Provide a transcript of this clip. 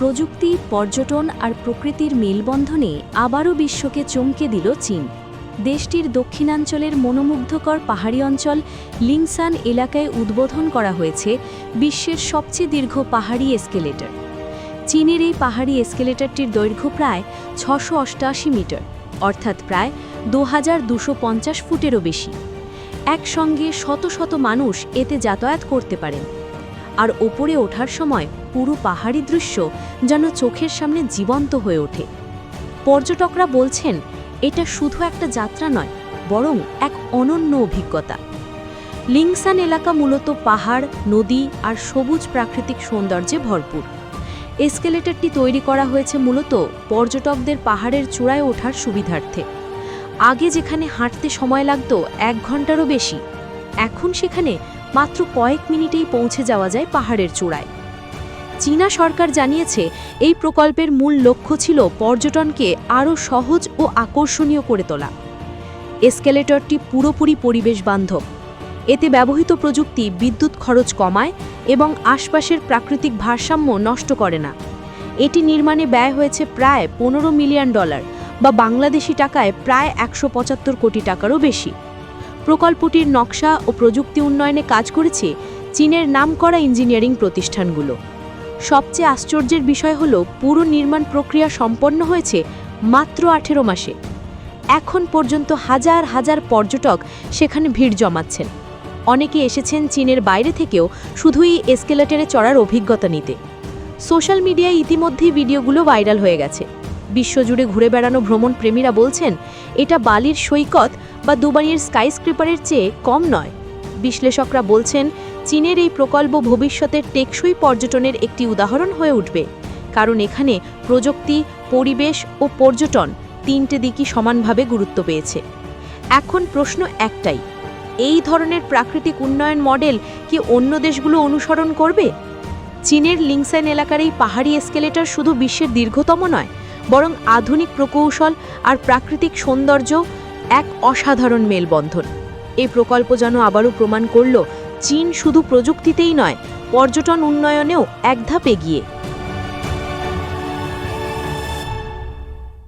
প্রযুক্তি, পর্যটন আর প্রকৃতির মেলবন্ধনে আবারও বিশ্বকে চমকে দিল চীন। দেশটির দক্ষিণাঞ্চলের মনোমুগ্ধকর পাহাড়ি অঞ্চল লিংসান এলাকায় উদ্বোধন করা হয়েছে বিশ্বের সবচেয়ে দীর্ঘ পাহাড়ি এসকেলেটর। চীনের এই পাহাড়ি এসকেলেটরটির দৈর্ঘ্য প্রায় ছশো অষ্টআশি মিটার, অর্থাৎ প্রায় দু হাজার দুশো পঞ্চাশ ফুটেরও বেশি। একসঙ্গে শত শত মানুষ এতে যাতায়াত করতে পারেন। আর ওপরে ওঠার সময় পুরো পাহাড়ি দৃশ্য যেন চোখের সামনে জীবন্ত হয়ে ওঠে। পর্যটকরা বলছেন, এটা শুধু একটা যাত্রা নয়, বরং এক অনন্য অভিজ্ঞতা। লিংসান এলাকা মূলত পাহাড়, নদী আর সবুজ প্রাকৃতিক সৌন্দর্যে ভরপুর। এসকেলেটরটি তৈরি করা হয়েছে মূলত পর্যটকদের পাহাড়ের চূড়ায় ওঠার সুবিধার্থে। আগে যেখানে হাঁটতে সময় লাগত এক ঘন্টারও বেশি, এখন সেখানে মাত্র কয়েক মিনিটেই পৌঁছে যাওয়া যায় পাহাড়ের চূড়ায়। চীনা সরকার জানিয়েছে, এই প্রকল্পের মূল লক্ষ্য ছিল পর্যটনকে আরও সহজ ও আকর্ষণীয় করে তোলা। এসকেলেটরটি পুরোপুরি পরিবেশ বান্ধব। এতে ব্যবহৃত প্রযুক্তি বিদ্যুৎ খরচ কমায় এবং আশপাশের প্রাকৃতিক ভারসাম্য নষ্ট করে না। এটি নির্মাণে ব্যয় হয়েছে প্রায় পনেরো মিলিয়ন ডলার বা বাংলাদেশি টাকায় প্রায় একশো পঁচাত্তর কোটি টাকারও বেশি। প্রকল্পটির নকশা ও প্রযুক্তি উন্নয়নে কাজ করেছে চীনের নামকরা ইঞ্জিনিয়ারিং প্রতিষ্ঠানগুলো। সবচেয়ে আশ্চর্যের বিষয় হল, পুরো নির্মাণ প্রক্রিয়া সম্পন্ন হয়েছে মাত্র আঠেরো মাসে। এখন পর্যন্ত হাজার হাজার পর্যটক সেখানে ভিড় জমাচ্ছেন। অনেকে এসেছেন চীনের বাইরে থেকেও শুধুই এসকেলেটরে চড়ার অভিজ্ঞতা নিতে। সোশ্যাল মিডিয়ায় ইতিমধ্যেই ভিডিওগুলো ভাইরাল হয়ে গেছে। বিশ্বজুড়ে ঘুরে বেড়ানো ভ্রমণ প্রেমীরা বলছেন, এটা বালির সৈকত বা দুবাইয়ের স্কাইস্ক্রিপারের চেয়ে কম নয়। বিশ্লেষকরা বলছেন, চীনের এই প্রকল্প ভবিষ্যতের টেকসই পর্যটনের একটি উদাহরণ হয়ে উঠবে। কারণ এখানে প্রযুক্তি, পরিবেশ ও পর্যটন তিনটে দিকই সমানভাবে গুরুত্ব পেয়েছে। এখন প্রশ্ন একটাই, এই ধরনের প্রাকৃতিক উন্নয়ন মডেল কি অন্য দেশগুলো অনুসরণ করবে? চীনের লিংসাইন এলাকার এই পাহাড়ি এসকেলেটর শুধু বিশ্বের দীর্ঘতম নয়, বরং আধুনিক প্রকৌশল আর প্রাকৃতিক সৌন্দর্য এক অসাধারণ মেলবন্ধন। এই প্রকল্প যেন আবারও প্রমাণ করল, চীন শুধু প্রযুক্তিতেই নয়, পর্যটন উন্নয়নেও এক ধাপ এগিয়ে।